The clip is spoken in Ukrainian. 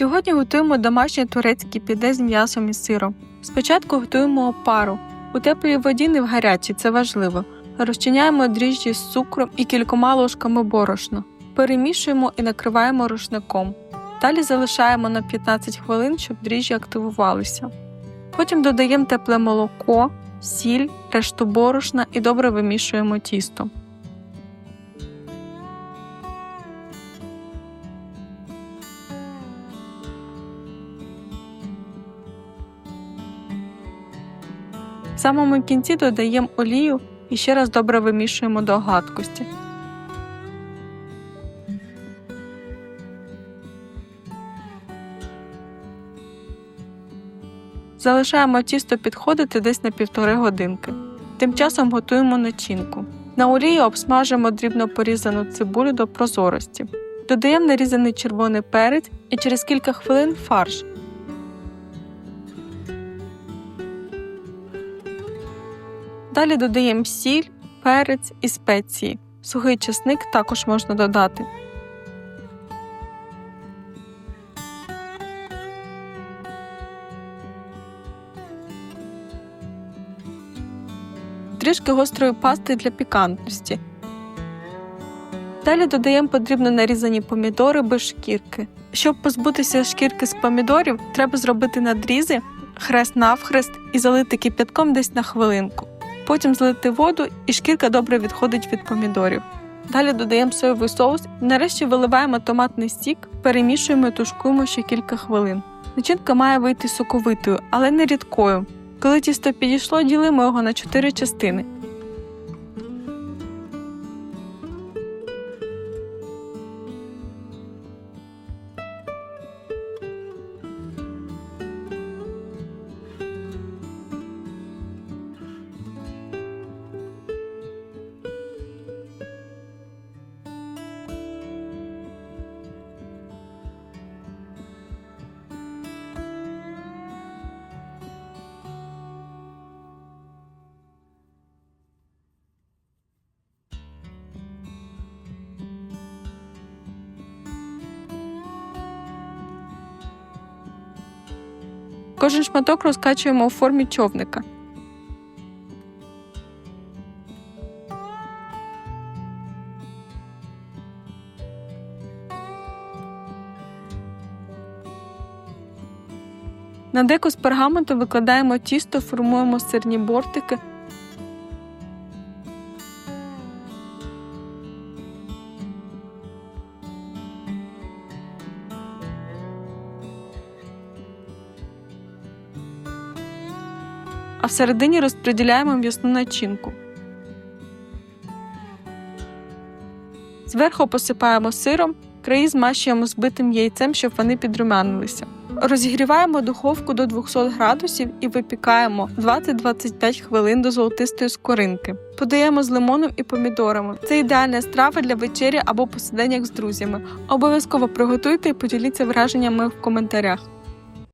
Сьогодні готуємо домашнє турецьке піде з м'ясом і сиром. Спочатку готуємо опару. У теплій воді не в гарячій, це важливо. Розчиняємо дріжджі з цукром і кількома ложками борошна. Перемішуємо і накриваємо рушником. Далі залишаємо на 15 хвилин, щоб дріжджі активувалися. Потім додаємо тепле молоко, сіль, решту борошна і добре вимішуємо тісто. В самому кінці додаємо олію і ще раз добре вимішуємо до гладкості. Залишаємо тісто підходити десь на півтори годинки. Тим часом готуємо начинку. На олії обсмажимо дрібно порізану цибулю до прозорості. Додаємо нарізаний червоний перець і через кілька хвилин фарш. Далі додаємо сіль, перець і спеції. Сухий чесник також можна додати. Трішки гострої пасти для пікантності. Далі додаємо подрібно нарізані помідори без шкірки. Щоб позбутися шкірки з помідорів, треба зробити надрізи, хрест навхрест і залити кип'ятком десь на хвилинку. Потім злити воду і шкірка добре відходить від помідорів. Далі додаємо соєвий соус нарешті виливаємо томатний стік, перемішуємо і тушкуємо ще кілька хвилин. Начинка має вийти соковитою, але не рідкою. Коли тісто підійшло, ділимо його на 4 частини. Кожен шматок розкачуємо у формі човника. На деку з пергаменту викладаємо тісто, формуємо сирні бортики. А всередині розподіляємо м'ясну начинку. Зверху посипаємо сиром, краї змащуємо збитим яйцем, щоб вони підрумянилися. Розігріваємо духовку до 200 градусів і випікаємо 20-25 хвилин до золотистої скоринки. Подаємо з лимоном і помідорами. Це ідеальна страва для вечері або посиденьок з друзями. Обов'язково приготуйте і поділіться враженнями в коментарях.